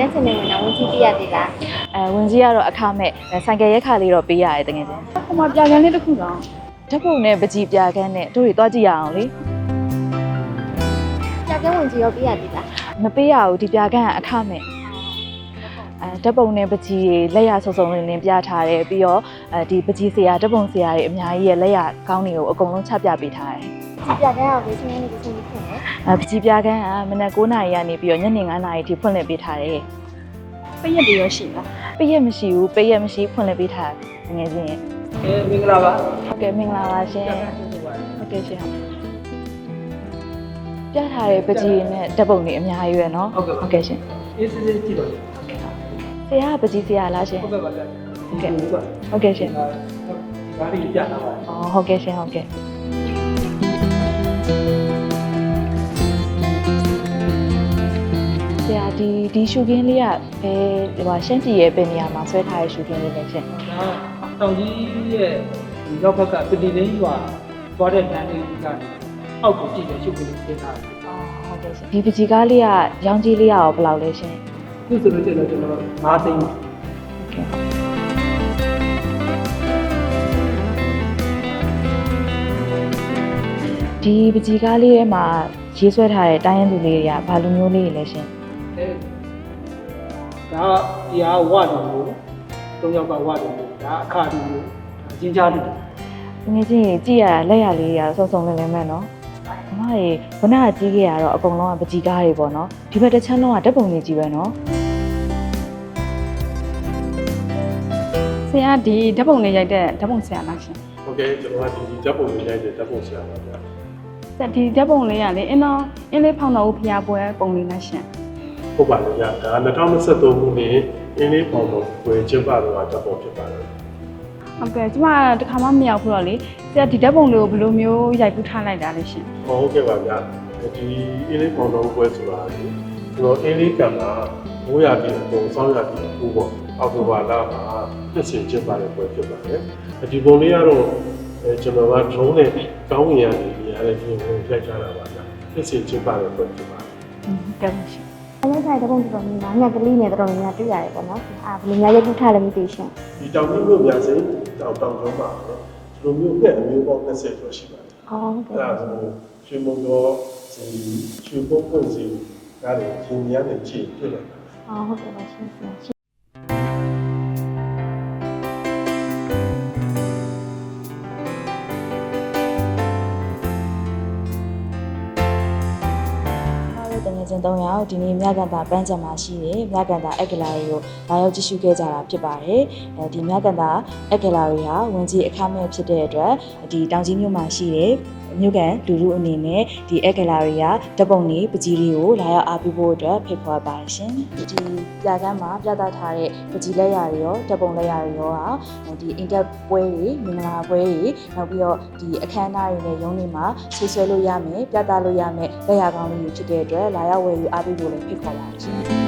ပြန့်ချင်နေဝင်တော့ဝင်ကြည့်ပြရသေးလားအဲဝင်ကြီးကတော့အခမဲ့အဲဆိုင်ကယ်ရက်ခါလေးတော့ပေးရတယ်တကယ်ချင်းဟိုမှာပြကန်းလေးတစ်ခုတော့ဓာတ်ပုံနဲ့ပကြီးပြကန်းနဲ့တို့တွေတွားကြည့်ရအောင်လေကြာကဲဝင်ကြည့်ရောပြရသေးလားမပေးရဘူးဒီပြကန်းကအခမဲ့အဲဓာတ်ပုံနဲ့ပကြီးတွေလက်ရဆုံဆုံလင်းလင်းပြထားတယ်ပြီးတော့အဲဒီပကြီးဆရာဓာတ်ပုံဆရာတွေအများကြီးရဲ့လက်ရကောင်းတွေကိုအကုန်လုံးချပြပေးထားတယ် ကြည့်ပြကဲအောင်လေချင်းနေပြီးချင်းပြီးဖြစ်နေ အဲပကြီးပြကန်းကမနက်9:00နာရီကနေပြီးတော့ညနေ9:00နာရီထိဖွင့်လှစ်ပေးထားတယ် ပရက်တွေရောရှိလား ပိရက်မရှိဘူးပိရက်မရှိဖွင့်လှစ်ပေးထားတယ်ငယ်ချင်းရဲ့ အဲမင်္ဂလာပါ ဟုတ်ကဲ့မင်္ဂလာပါရှင်ဟုတ်ကဲ့ရှင်ပြထားတဲ့ပကြီးနဲ့ဓာတ်ပုံတွေအများကြီးပဲเนาะ ဟုတ်ကဲ့ပါ ဟုတ်ကဲ့ရှင် အေးစစ်စစ်ကြည့်ပါဦး ဆရာကပကြီးဆရာလားရှင် ဟုတ်ကဲ့ပါဗျာ ဟုတ်ကဲ့ ဒီက ဟုတ်ကဲ့ရှင် ဒါဒါလေးပြတာပါ อ๋อဟုတ်ကဲ့ရှင်ဟုတ်ကဲ့ ဒီဒီရှူကင်းလေးကဘယ်ဟိုဟာရှမ်းပြည်ရဲ့ပင်နေရာမှာဆွဲထားတဲ့ရှူကင်းလေးပဲရှင်ဒါတောင်ကြီးရဲ့ဒီရောက်ဘက်ကပတိလင်းရွာသွားတဲ့လမ်းလေးကနေအောက်ကိုကြည့်တယ်ရှုပ်ကလေးပြင်ထားတယ်อ๋อဟုတ်ကဲ့ရှင်ဒီပကြီးကားလေးကရောင်းကြီးလေးကရောဘယ်လောက်လဲရှင်ခုဆိုလို့ကျတော့ကျွန်တော်၅သိန်းဟုတ်ကဲ့ဒီပကြီးကားလေးထဲမှာရေးဆွဲထားတဲ့တိုင်းရင်းသူလေးတွေကဘာလိုမျိုးလေးတွေလဲရှင် တယ်ဒါတရားဝတ်တော်ကို၃ယောက်ကဝတ်တော်ကိုဒါအခါတူကိုဒါချင်းကြားတူငယ်ချင်းကြီးကြည့်ရလက်ရလေးရဆုံဆုံလင်းလင်းပဲနော်အမရေဘနာကြီးကြီးရတော့အကုန်လုံးကပကြီးကားတွေပေါ့နော်ဒီဘက်တစ်ချမ်းလုံးကဓာတ်ပုံကြီးကြီးပဲနော်ဆရာဒီဓာတ်ပုံလေးရိုက်တဲ့ဓာတ်ပုံဆရာလားရှင်ဟုတ်ကဲ့ကျွန်တော်ကဒီဓာတ်ပုံလေးရိုက်တဲ့ဓာတ်ပုံဆရာပါဗျာဆက်ဒီဓာတ်ပုံလေးကလေအင်းတော်အင်းလေးဖောင်တော်ဦးဖျားပွဲပုံလေးလားရှင် ဟုတ်ပါလေဗျာဒါ2023ခုနှစ်အင်းလေးပေါင်တော်ဝယ်ကျင်းပတော့ဓာတ်ပုံဖြစ်ပါတယ်ဟုတ်ကဲ့ကျမတခါမှမရောက်ဘူးတော့လေဆရာဒီဓာတ်ပုံလေးကိုဘယ်လိုမျိုးရိုက်ပူးထားလိုက်တာလဲရှင်ဟုတ်ကဲ့ပါဗျာဒီအင်းလေးပေါင်တော်ဝယ်ဆိုတာလေကျွန်တော်အင်းလေးကံမှာမိုးရပြီးအကုန်စောင်းရပြီးအခုပေါ့အောက်တိုဘာလမှာနှစ်စဉ်ကျင်းပတဲ့ပွဲဖြစ်ပါတယ်ဒီပုံလေးကတော့အဲကျွန်တော်က drone နဲ့ကောင်းဝင်ရနေရတဲ့ဒီကိုရိုက်ထားတာပါဗျာနှစ်စဉ်ကျင်းပတဲ့ပွဲဖြစ်ပါတယ်ဟုတ်ကဲ့ပါရှင် အမေဆိုင်တဲ့ပုံတော်များများညကလေးနဲ့တော်တော်များများတွေ့ရတယ်ပေါ့နော်အာဘယ်လိုများရုပ်ထားလဲမသိရှင်ဒီတောင်ကြီးမြို့များစိတောင်တောင်ကျောင်းမှာလေဒီလိုမျိုးနဲ့အမျိုးပေါင်း20ကျော်ရှိပါတယ်အော်ဟုတ်အဲ့ကဲ့ဒါဆိုရွှေမုံတော်စီရွှေဘုံပွင့်စီဒါတွေရှင်ရတဲ့ကြည့်တွေ့လိုက်တာအော်ဟုတ်ကဲ့ပါရှင် ရှင်ကျမတို့တငယ်ချင်း၃ယောက်ဒီနေ့မြကန်တာပန်းချံမှာရှိတယ်မြကန်တာအက်ကလာရီကိုလာရောက်ကြည့်ရှုခဲ့ကြတာဖြစ်ပါတယ်အဲဒီမြကန်တာအက်ကလာရီဟာဝင်ကြီးအခမဲ့ဖြစ်တဲ့အတွက်ဒီတောင်ကြီးမြို့မှာရှိတဲ့ မြို့ကန်လူလူအနေနဲ့ဒီအက်ကလာရီကဓပုံတွေပကြီးတွေကိုလာရောက်အားပေးဖို့အတွက်ဖိတ်ခေါ်ပါတယ်ရှင်ဒီပြကမ်းမှာပြသထားတဲ့ပကြီးလက်ရာတွေရောဓပုံလက်ရာတွေရောဟာဒီအင်တက်ပွဲတွေမင်္ဂလာပွဲတွေနောက်ပြီးတော့ဒီအခမ်းအနားတွေနဲ့ရုံးတွေမှာဆွေးဆွဲလို့ရမယ်ပြသလို့ရမယ်လက်ရာကောင်းလေးတွေဖြစ်တဲ့အတွက်လာရောက်ဝယ်ယူအားပေးဖို့လည်းဖိတ်ခေါ်ပါတယ်ရှင်